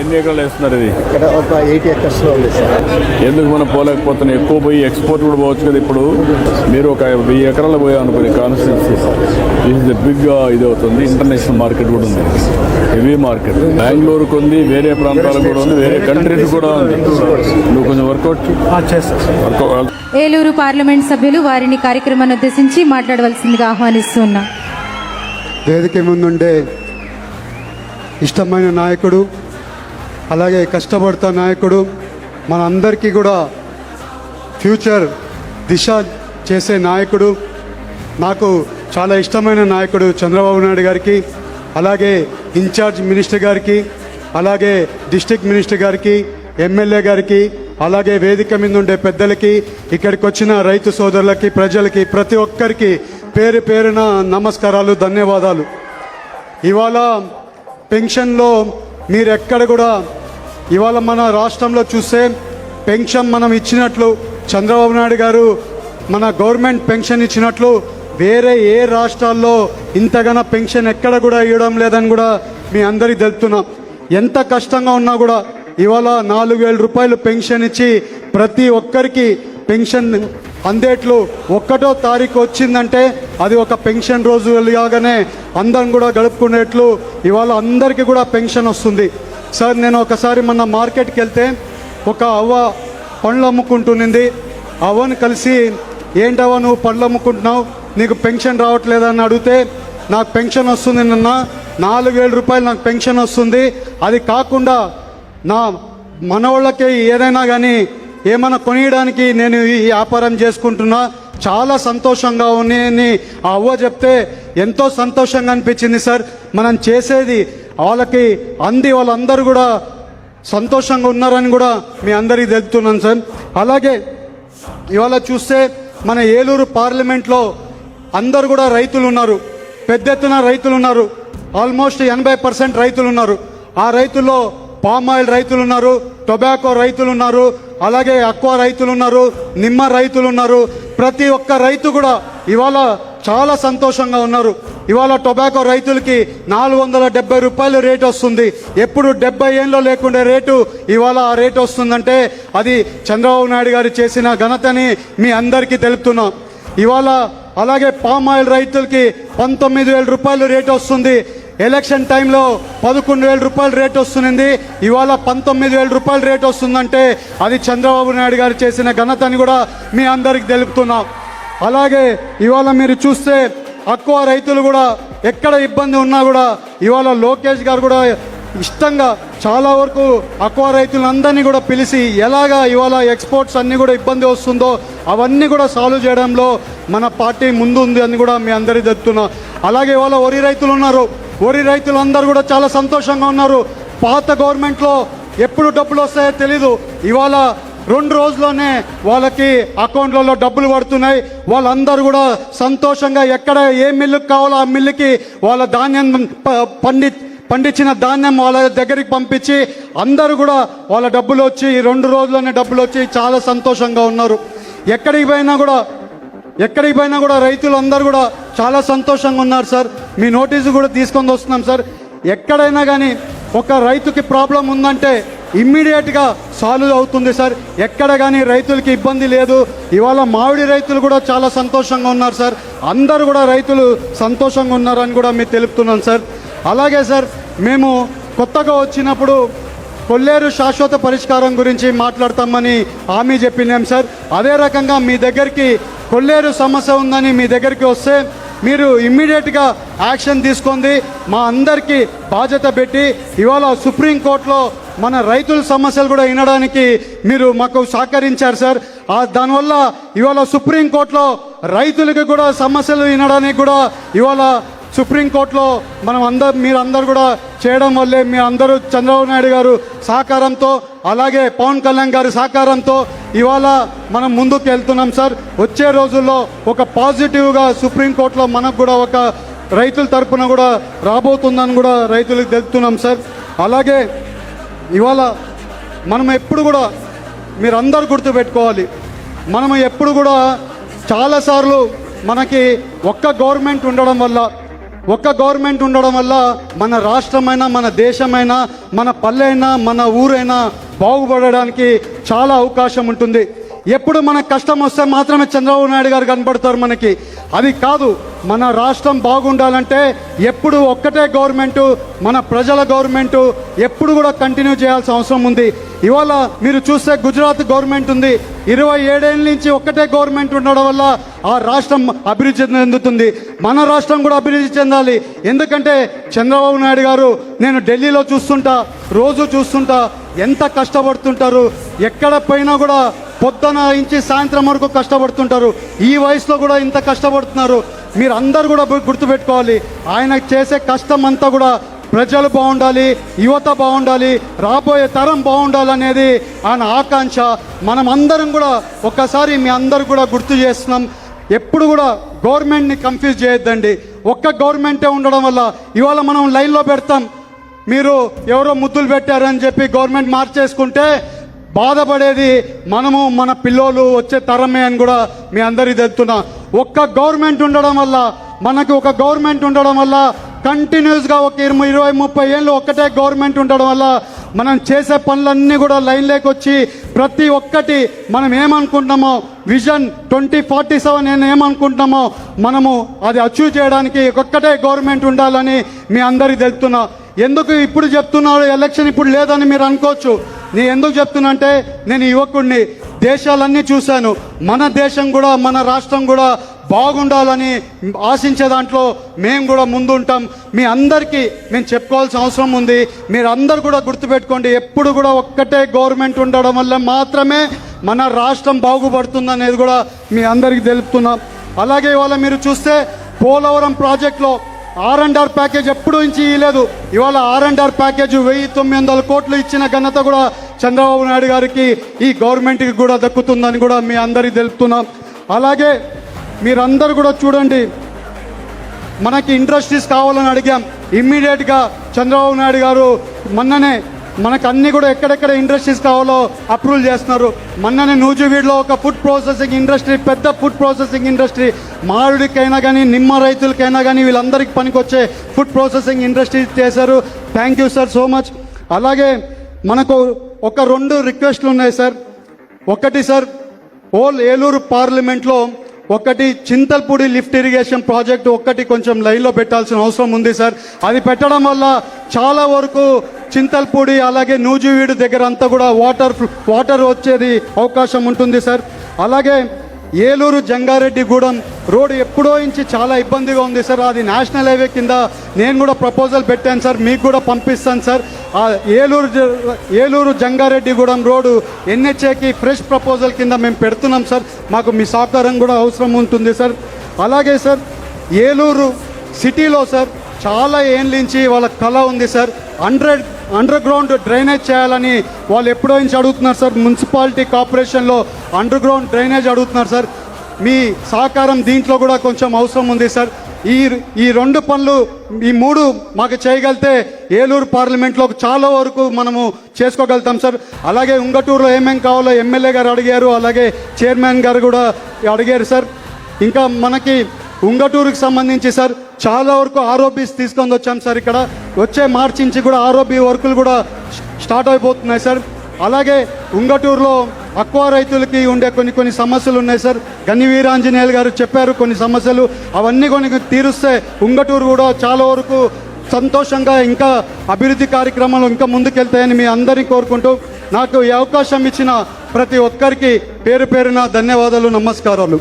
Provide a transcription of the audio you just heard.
ఎన్ని ఎకరాలు వేస్తున్నారు ఇది? ఇక్కడ ఒక ఎయిట్ ఎకర్స్లో ఉంది సార్. ఎందుకు మనం పోలేకపోతున్నాం ఎక్కువ పోయి ఎక్స్పోర్ట్ కూడా పోవచ్చు కదా ఇప్పుడు. మీరు ఒక వెయ్యి ఎకరాలు పోయాం అనుకోండి కాన్స్టిట్యూన్సీ దిస్ ఇస్ బిగ్ ఇది అవుతుంది. ఇంటర్నేషనల్ మార్కెట్ కూడా ఉంది. హెవీ మార్కెట్ బెంగళూరుకు ఉంది వేరే ప్రాంతాలకు కూడా ఉంది వేరే కంట్రీస్ కూడా ఉంది. నువ్వు కొంచెం వర్కౌట్ వర్కౌట్ ఏలూరు పార్లమెంట్ సభ్యులు వారిని కార్యక్రమాన్ని ఉద్దేశించి మాట్లాడవలసిందిగా ఆహ్వానిస్తున్నా. వేదిక ముందుండే ఇష్టమైన నాయకుడు అలాగే కష్టపడుతున్న నాయకుడు మన అందరికీ కూడా ఫ్యూచర్ దిశ చేసే నాయకుడు నాకు చాలా ఇష్టమైన నాయకుడు చంద్రబాబు నాయుడు గారికి అలాగే ఇన్ఛార్జ్ మినిస్టర్ గారికి అలాగే డిస్టిక్ మినిస్టర్ గారికి ఎమ్మెల్యే గారికి అలాగే వేదిక మీద ఉండే పెద్దలకి ఇక్కడికి వచ్చిన రైతు సోదరులకి ప్రజలకి ప్రతి ఒక్కరికి పేరు పేరున నమస్కారాలు ధన్యవాదాలు. ఇవాళ పెన్షన్లో మీరు ఎక్కడ కూడా ఇవాళ మన రాష్ట్రంలో చూస్తే పెన్షన్ మనం ఇచ్చినట్లు చంద్రబాబు నాయుడు గారు మన గవర్నమెంట్ పెన్షన్ ఇచ్చినట్లు వేరే ఏ రాష్ట్రాల్లో ఇంతగానో పెన్షన్ ఎక్కడ కూడా ఇవ్వడం లేదని కూడా మీ అందరికీ తెలుపుతున్నాం. ఎంత కష్టంగా ఉన్నా కూడా ఇవాళ నాలుగు వేల రూపాయలు పెన్షన్ ఇచ్చి ప్రతి ఒక్కరికి పెన్షన్ అందేట్లు ఒక్కటో తారీఖు వచ్చిందంటే అది ఒక పెన్షన్ రోజు వెళ్ళగానే అందరం కూడా గడుపుకునేట్లు ఇవాళ అందరికీ కూడా పెన్షన్ వస్తుంది. సార్ నేను ఒకసారి మొన్న మార్కెట్కి వెళ్తే ఒక అవ్వ పండ్లు అమ్ముకుంటునింది అవ్వని కలిసి ఏంటవ్వ నువ్వు పండ్లు అమ్ముకుంటున్నావు? నీకు పెన్షన్ రావట్లేదని అడిగితే నాకు పెన్షన్ వస్తుంది నిన్న నాలుగు వేల రూపాయలు నాకు పెన్షన్ వస్తుంది. అది కాకుండా నా మనవాళ్ళకి ఏదైనా కానీ ఏమైనా కొనియడానికి నేను ఈ వ్యాపారం చేసుకుంటున్నా? చాలా సంతోషంగా ఉన్నాయని ఆ అవ్వ చెప్తే ఎంతో సంతోషంగా అనిపించింది సార్. మనం చేసేది వాళ్ళకి అంది వాళ్ళందరూ కూడా సంతోషంగా ఉన్నారని కూడా మీ అందరికీ తెలుపుతున్నాను సార్. అలాగే ఇవాళ చూస్తే మన ఏలూరు పార్లమెంట్లో అందరు కూడా రైతులు ఉన్నారు. పెద్ద ఎత్తున రైతులు ఉన్నారు. ఆల్మోస్ట్ ఎనభై పర్సెంట్ రైతులు ఉన్నారు. ఆ రైతుల్లో పామ్ ఆయిల్ రైతులు ఉన్నారు టొబాకో రైతులు ఉన్నారు అలాగే అక్వా రైతులు ఉన్నారు నిమ్మ రైతులు ఉన్నారు ప్రతి ఒక్క రైతు కూడా ఇవాళ చాలా సంతోషంగా ఉన్నారు. ఇవాళ టొబాకో రైతులకి నాలుగు వందల డెబ్బై రూపాయలు రేట్ వస్తుంది. ఎప్పుడు డెబ్బై ఏళ్ళు లేకుండే రేటు ఇవాళ ఆ రేటు వస్తుందంటే అది చంద్రబాబు నాయుడు గారు చేసిన ఘనతని మీ అందరికీ తెలుపుతున్నాం. ఇవాళ అలాగే పామ్ ఆయిల్ రైతులకి పంతొమ్మిది వేల రూపాయలు రేట్ వస్తుంది. ఎలక్షన్ టైంలో పదకొండు వేల రూపాయలు రేట్ వస్తుంది ఇవాళ పంతొమ్మిది వేల రూపాయలు రేట్ వస్తుందంటే అది చంద్రబాబు నాయుడు గారు చేసిన ఘనతని కూడా మీ అందరికి తెలుపుతున్నాం. అలాగే ఇవాళ మీరు చూస్తే అక్కువ రైతులు కూడా ఎక్కడ ఇబ్బంది ఉన్నా కూడా ఇవాళ లోకేష్ గారు కూడా ఇష్టంగా చాలా వరకు అక్వా రైతులందరినీ కూడా పిలిచి ఎలాగా ఇవాళ ఎక్స్పోర్ట్స్ అన్నీ కూడా ఇబ్బంది వస్తుందో అవన్నీ కూడా సాల్వ్ చేయడంలో మన పార్టీ ముందు ఉంది అని కూడా మీ అందరికీ చెప్తున్నా అలాగే ఇవాళ వరి రైతులు ఉన్నారు. వరి రైతులందరూ కూడా చాలా సంతోషంగా ఉన్నారు. పాత గవర్నమెంట్లో ఎప్పుడు డబ్బులు వస్తాయో తెలీదు. ఇవాళ రెండు రోజుల్లోనే వాళ్ళకి అకౌంట్లలో డబ్బులు పడుతున్నాయి. వాళ్ళందరూ కూడా సంతోషంగా ఎక్కడ ఏ మిల్లుకి కావాలో ఆ మిల్లుకి వాళ్ళ ధాన్యం ప- పండి పండించిన ధాన్యం వాళ్ళ దగ్గరికి పంపించి అందరూ కూడా వాళ్ళ డబ్బులు వచ్చి ఈ రెండు రోజుల్లోనే డబ్బులు వచ్చి చాలా సంతోషంగా ఉన్నారు. ఎక్కడికి పోయినా కూడా ఎక్కడికి పోయినా కూడా రైతులు అందరూ కూడా చాలా సంతోషంగా ఉన్నారు సార్. మీ నోటీసు కూడా తీసుకొని వస్తున్నాం సార్. ఎక్కడైనా కానీ ఒక రైతుకి ప్రాబ్లం ఉందంటే ఇమ్మీడియట్గా సాల్వ్ అవుతుంది సార్. ఎక్కడ కానీ రైతులకి ఇబ్బంది లేదు. ఇవాళ మామిడి రైతులు కూడా చాలా సంతోషంగా ఉన్నారు సార్. అందరూ కూడా రైతులు సంతోషంగా ఉన్నారని కూడా మీకు తెలుపుతున్నాను సార్. అలాగే సార్ మేము కొత్తగా వచ్చినప్పుడు కొల్లేరు శాశ్వత పరిష్కారం గురించి మాట్లాడతామని హామీ చెప్పినాం సార్. అదే రకంగా మీ దగ్గరికి కొల్లేరు సమస్య ఉందని మీ దగ్గరికి వస్తే మీరు ఇమ్మీడియట్గా యాక్షన్ తీసుకుంది మా అందరికీ బాధ్యత పెట్టి ఇవాళ సుప్రీంకోర్టులో మన రైతుల సమస్యలు కూడా వినడానికి మీరు మాకు సహకరించారు సార్. దానివల్ల ఇవాళ సుప్రీంకోర్టులో రైతులకు కూడా సమస్యలు వినడానికి కూడా ఇవాళ సుప్రీంకోర్టులో మనం అందరు మీరు అందరు కూడా చేయడం వల్లే మీ అందరూ చంద్రబాబు నాయుడు గారు సహకారంతో అలాగే పవన్ కళ్యాణ్ గారి సహకారంతో ఇవాళ మనం ముందుకు వెళ్తున్నాం సార్. వచ్చే రోజుల్లో ఒక పాజిటివ్గా సుప్రీంకోర్టులో మనకు కూడా ఒక రైతుల తరపున కూడా రాబోతుందని కూడా రైతులకు తెలుపుతున్నాం సార్. అలాగే ఇవాళ మనం ఎప్పుడు కూడా మీరందరూ గుర్తుపెట్టుకోవాలి. మనం ఎప్పుడు కూడా చాలాసార్లు మనకి ఒక్క గవర్నమెంట్ ఉండడం వల్ల ఒక్క గవర్నమెంట్ ఉండడం వల్ల మన రాష్ట్రమైనా మన దేశమైనా మన పల్లె అయినా మన ఊరైనా బాగుపడడానికి చాలా అవకాశం ఉంటుంది. ఎప్పుడు మనకు కష్టం వస్తే మాత్రమే చంద్రబాబు నాయుడు గారు కనపడతారు మనకి. అది కాదు మన రాష్ట్రం బాగుండాలంటే ఎప్పుడు ఒక్కటే గవర్నమెంటు మన ప్రజల గవర్నమెంటు ఎప్పుడు కూడా కంటిన్యూ చేయాల్సిన అవసరం ఉంది. ఇవాళ మీరు చూస్తే గుజరాత్ గవర్నమెంట్ ఉంది. ఇరవై ఏడేళ్ళ నుంచి ఒక్కటే గవర్నమెంట్ ఉండడం వల్ల ఆ రాష్ట్రం అభివృద్ధి చెందుతుంది. మన రాష్ట్రం కూడా అభివృద్ధి చెందాలి. ఎందుకంటే చంద్రబాబు నాయుడు గారు నేను ఢిల్లీలో చూస్తుంటా రోజు చూస్తుంటా ఎంత కష్టపడుతుంటారు ఎక్కడ పోయినా కూడా పొద్దున నుంచి సాయంత్రం వరకు కష్టపడుతుంటారు. ఈ వయసులో కూడా ఇంత కష్టపడుతున్నారు. మీరు అందరు కూడా గుర్తుపెట్టుకోవాలి. ఆయన చేసే కష్టం అంతా కూడా ప్రజలు బాగుండాలి యువత బాగుండాలి రాబోయే తరం బాగుండాలి అనేది ఆయన ఆకాంక్ష. మనం అందరం కూడా ఒక్కసారి మీ అందరు కూడా గుర్తు చేస్తున్నాం. ఎప్పుడు కూడా గవర్నమెంట్ని కన్ఫ్యూజ్ చేయొద్దండి. ఒక్క గవర్నమెంటే ఉండడం వల్ల ఇవాళ మనం లైన్లో పెడతాం. మీరు ఎవరో ముద్దులు పెట్టారని చెప్పి గవర్నమెంట్ మార్చేసుకుంటే బాధపడేది మనము మన పిల్లోలు వచ్చే తరమే అని కూడా మీ అందరికీ తెలుతున్నా ఒక్క గవర్నమెంట్ ఉండడం వల్ల మనకు ఒక గవర్నమెంట్ ఉండడం వల్ల కంటిన్యూస్గా ఒక ఇరవై ఇరవై ముప్పై ఏళ్ళు ఒక్కటే గవర్నమెంట్ ఉండడం వల్ల మనం చేసే పనులన్నీ కూడా లైన్లోకి వచ్చి ప్రతి ఒక్కటి మనం ఏమనుకుంటున్నామో విజన్ ట్వంటీ ఫార్టీ సెవెన్ నేను ఏమనుకుంటున్నామో మనము అది అచీవ్ చేయడానికి ఒక్కటే గవర్నమెంట్ ఉండాలని మీ అందరికీ తెలుపుతున్నా ఎందుకు ఇప్పుడు చెప్తున్నారు ఎలక్షన్ ఇప్పుడు లేదని మీరు అనుకోవచ్చు. నేను ఎందుకు చెప్తున్నా అంటే నేను యువకుడిని దేశాలన్నీ చూశాను. మన దేశం కూడా మన రాష్ట్రం కూడా బాగుండాలని ఆశించే దాంట్లో మేము కూడా ముందుంటాం. మీ అందరికీ మేము చెప్పుకోవాల్సిన అవసరం ఉంది. మీరు అందరు కూడా గుర్తుపెట్టుకోండి ఎప్పుడు కూడా ఒక్కటే గవర్నమెంట్ ఉండడం వల్ల మాత్రమే మన రాష్ట్రం బాగుపడుతుంది అనేది కూడా మీ అందరికీ తెలుపుతున్నాం. అలాగే ఇవాళ మీరు చూస్తే పోలవరం ప్రాజెక్ట్లో ఆర్ అండ్ ఆర్ ప్యాకేజ్ ఎప్పుడు నుంచి ఇవ్వలేదు ఇవాళ ఆర్ అండ్ ఆర్ ప్యాకేజ్ వెయ్యి తొమ్మిది వందల కోట్లు ఇచ్చిన ఘనత కూడా చంద్రబాబు నాయుడు గారికి ఈ గవర్నమెంట్కి కూడా దక్కుతుందని కూడా మీ అందరికీ తెలుపుతున్నాం. అలాగే మీరందరూ కూడా చూడండి మనకి ఇండస్ట్రీస్ కావాలని అడిగాం. ఇమ్మీడియట్గా చంద్రబాబు నాయుడు గారు మొన్ననే మనకు అన్ని కూడా ఎక్కడెక్కడ ఇండస్ట్రీస్ కావాలో అప్రూవల్ చేస్తున్నారు. మొన్ననే నూజివీడ్లో ఒక ఫుడ్ ప్రాసెసింగ్ ఇండస్ట్రీ పెద్ద ఫుడ్ ప్రాసెసింగ్ ఇండస్ట్రీ మారుడికైనా కానీ నిమ్మ రైతులకైనా కానీ వీళ్ళందరికీ పనికొచ్చే ఫుడ్ ప్రాసెసింగ్ ఇండస్ట్రీ చేశారు. Thank you sir so much. అలాగే మనకు ఒక రెండు రిక్వెస్ట్లు ఉన్నాయి సార్. ఒకటి సార్ ఓల్ ఏలూరు పార్లమెంట్లో ఒకటి చింతల్పూడి లిఫ్ట్ ఇరిగేషన్ ప్రాజెక్ట్ ఒక్కటి కొంచెం లైన్లో పెట్టాల్సిన అవసరం ఉంది సార్. అది పెట్టడం వల్ల చాలా వరకు చింతల్పూడి అలాగే నూజివీడు దగ్గర అంతా కూడా వాటర్ వాటర్ వచ్చేది అవకాశం ఉంటుంది సార్. అలాగే ఏలూరు జంగారెడ్డిగూడెం రోడ్ ఎప్పుడో నుంచి చాలా ఇబ్బందిగా ఉంది సార్. అది నేషనల్ హైవే కింద నేను కూడా ప్రపోజల్ పెట్టాను సార్. మీకు కూడా పంపిస్తాను సార్. ఆ ఏలూరు జ- ఏలూరు జంగారెడ్డిగూడెం రోడ్డు ఎన్హెచ్ఏకి ఫ్రెష్ ప్రపోజల్ కింద మేము పెడుతున్నాం సార్. మాకు మీ సహకారం కూడా అవసరం ఉంటుంది సార్. అలాగే సార్ ఏలూరు సిటీలో సార్ చాలా ఏండ్లించి వాళ్ళ కళ ఉంది sir. Hundred underground drainage చేయాలని వాళ్ళు ఎప్పుడో నుంచి అడుగుతున్నారు సార్. మున్సిపాలిటీ కార్పొరేషన్లో అండర్ గ్రౌండ్ డ్రైనేజ్ అడుగుతున్నారు సార్. మీ సహకారం దీంట్లో కూడా కొంచెం అవసరం ఉంది సార్. ఈ ఈ రెండు పనులు ఈ మూడు మాకు చేయగలిగితే ఏలూరు పార్లమెంట్లో చాలా వరకు మనము చేసుకోగలుగుతాం సార్. అలాగే ఉంగటూరులో ఏమేమి కావాలో ఎమ్మెల్యే గారు అడిగారు అలాగే చైర్మన్ గారు కూడా అడిగారు సార్. ఇంకా మనకి ఉంగటూరుకి సంబంధించి సార్ చాలా వరకు ఆరోపీస్ తీసుకొని వచ్చాం సార్ ఇక్కడ. వచ్చే మార్చి నుంచి కూడా ఆరోపీ వర్కులు కూడా స్టార్ట్ అయిపోతున్నాయి సార్. అలాగే ఉంగటూరులో అక్వా రైతులకి ఉండే కొన్ని కొన్ని సమస్యలు ఉన్నాయి సార్. గన్ని వీరాంజనేయులు గారు చెప్పారు కొన్ని సమస్యలు. అవన్నీ కొన్ని తీరుస్తే ఉంగటూరు కూడా చాలా వరకు సంతోషంగా ఇంకా అభివృద్ధి కార్యక్రమాలు ఇంకా ముందుకెళ్తాయని మీ అందరినీ కోరుకుంటూ నాకు ఈ అవకాశం ఇచ్చిన ప్రతి ఒక్కరికి పేరు పేరున ధన్యవాదాలు నమస్కారాలు.